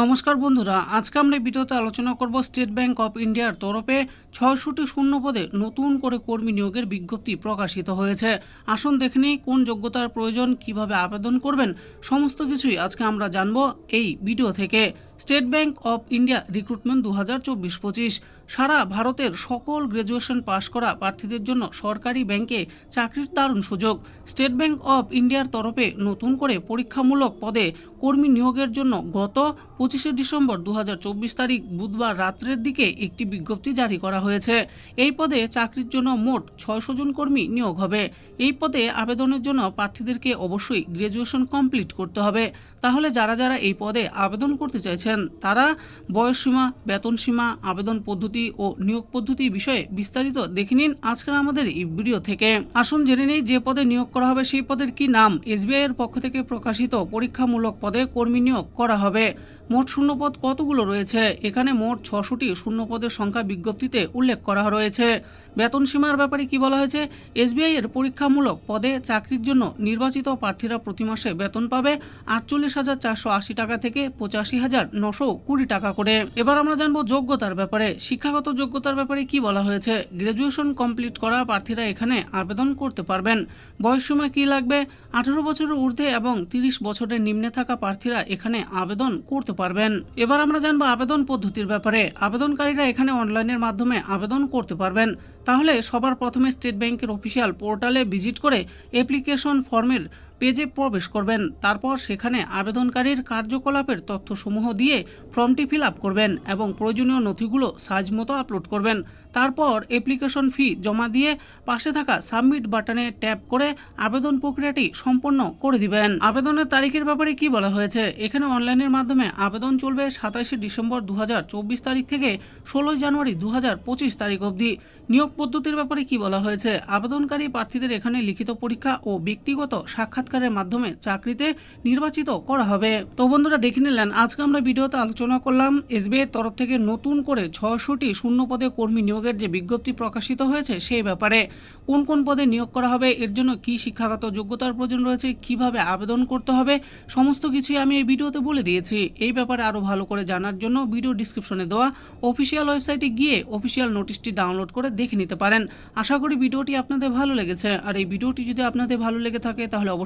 নমস্কার বন্ধুরা, আজকে আমরা ভিডিওতে আলোচনা করব স্টেট ব্যাংক অফ ইন্ডিয়ার তরফে ছয়শটি শূন্য পদে নতুন করে কর্মী নিয়োগের বিজ্ঞপ্তি প্রকাশিত হয়েছে। আসুন দেখে নিই কোন যোগ্যতার প্রয়োজন, কীভাবে আবেদন করবেন, সমস্ত কিছুই আজকে আমরা জানব এই ভিডিও থেকে। State Bank of India recruitment দু হাজার চব্বিশ পঁচিশ। সারা ভারতের সকল গ্র্যাজুয়েশন পাশ করা প্রার্থীদের জন্য সরকারি ব্যাংকে চাকরির দারুণ সুযোগ। স্টেট ব্যাংক অফ ইন্ডিয়ার তরফে নতুন করে পরীক্ষামূলক পদে কর্মী নিয়োগের জন্য গত পঁচিশে ডিসেম্বর দু হাজার চব্বিশ তারিখ বুধবার রাত্রের দিকে একটি বিজ্ঞপ্তি জারি করা হয়েছে। এই পদে চাকরির জন্য মোট ছয়শো জন কর্মী নিয়োগ হবে। এই পদে আবেদনের জন্য প্রার্থীদেরকে অবশ্যই গ্র্যাজুয়েশন কমপ্লিট করতে হবে। তাহলে যারা যারা এই পদে আবেদন করতে চাইছেন তারা বয়সসীমা বেতন সীমা আবেদন পদ্ধতি ও নিয়োগ পদ্ধতি বিষয়ে বিস্তারিত দেখে নিন আজকের আমাদের এই ভিডিও থেকে। আসুন জেনে নেই যে পদে নিয়োগ করা হবে, সেই পদের কি নাম? এসবিআই এর পক্ষ থেকে প্রকাশিত পরীক্ষামূলক পদে কর্মী নিয়োগ করা হবে। মোট শূন্যপদ কতগুলো রয়েছে? এখানে মোট ছশোটি শূন্যপদের সংখ্যা বিজ্ঞপ্তিতে উল্লেখ করা রয়েছে। বেতন সীমার ব্যাপারে কি বলা হয়েছে? এসবিআই এর পরীক্ষামূলক পদে চাকরির জন্য নির্বাচিত প্রার্থীরা প্রতি মাসে বেতন পাবে আটচল্লিশ হাজার চারশো আশি টাকা থেকে পঁচাশি হাজার নশো কুড়ি টাকা করে। এবার আমরা জানব যোগ্যতার ব্যাপারে। শিক্ষাগত যোগ্যতার ব্যাপারে কি বলা হয়েছে? গ্র্যাজুয়েশন কমপ্লিট করা প্রার্থীরা এখানে আবেদন করতে পারবেন। বয়সসীমা কি লাগবে? আঠারো বছরের ঊর্ধ্বে এবং তিরিশ বছরের নিম্নে থাকা প্রার্থীরা এখানে আবেদন করতে পারবেন। এবার আমরা জানব আবেদন পদ্ধতির ব্যাপারে। আবেদনকারীরা এখানে অনলাইনের মাধ্যমে আবেদন করতে পারবেন। তাহলে সবার প্রথমে স্টেট ব্যাংকের অফিসিয়াল পোর্টালে ভিজিট করে অ্যাপ্লিকেশন ফর্মের পেজে প্রবেশ করবেন। তারপর সেখানে আবেদনকারীর কার্যকলাপের তথ্যসমূহ দিয়ে ফর্মটি ফিল আপ করবেন এবং প্রয়োজনীয় নথিগুলো সাইজ মতো আপলোড করবেন। তারপর অ্যাপ্লিকেশন ফি জমা দিয়ে পাশে থাকা সাবমিট বাটনে ট্যাপ করে আবেদন প্রক্রিয়াটি সম্পন্ন করে দিবেন। আবেদনের তারিখের ব্যাপারে কি বলা হয়েছে? এখানে অনলাইনের মাধ্যমে আবেদন চলবে সাতাশে ডিসেম্বর দু হাজার চব্বিশ তারিখ থেকে ষোলোই জানুয়ারি দু হাজার পঁচিশ তারিখ অবধি। নিয়োগ পদ্ধতির ব্যাপারে কি বলা হয়েছে? আবেদনকারী প্রার্থীদের এখানে লিখিত পরীক্ষা ও ব্যক্তিগত সাক্ষাৎকারের মাধ্যমে চাকরিতে নির্বাচিত করা হবে। তো বন্ধুরা, দেখে নিলেন, আজকে আমরা ভিডিওতে আলোচনা করলাম এসবিআই তরফ থেকে নতুন করে ছয়শটি শূন্য পদে কর্মী নিয়োগের যে বিজ্ঞপ্তি প্রকাশিত হয়েছে সেই ব্যাপারে কোন কোন পদে নিয়োগ করা হবে, এর জন্য কি শিক্ষাগত যোগ্যতার প্রয়োজন রয়েছে, কীভাবে আবেদন করতে হবে, সমস্ত কিছুই আমি এই ভিডিওতে বলে দিয়েছি। এই ব্যাপারে আরও ভালো করে জানার জন্য ভিডিও ডিসক্রিপশনে দেওয়া অফিসিয়াল ওয়েবসাইটে গিয়ে অফিসিয়াল নোটিশটি ডাউনলোড করে দেখে নিতে পারেন। আশা করি ভিডিওটি আপনাদের ভালো লেগেছে। আর এই ভিডিওটি যদি আপনাদের ভালো লেগে থাকে, তাহলে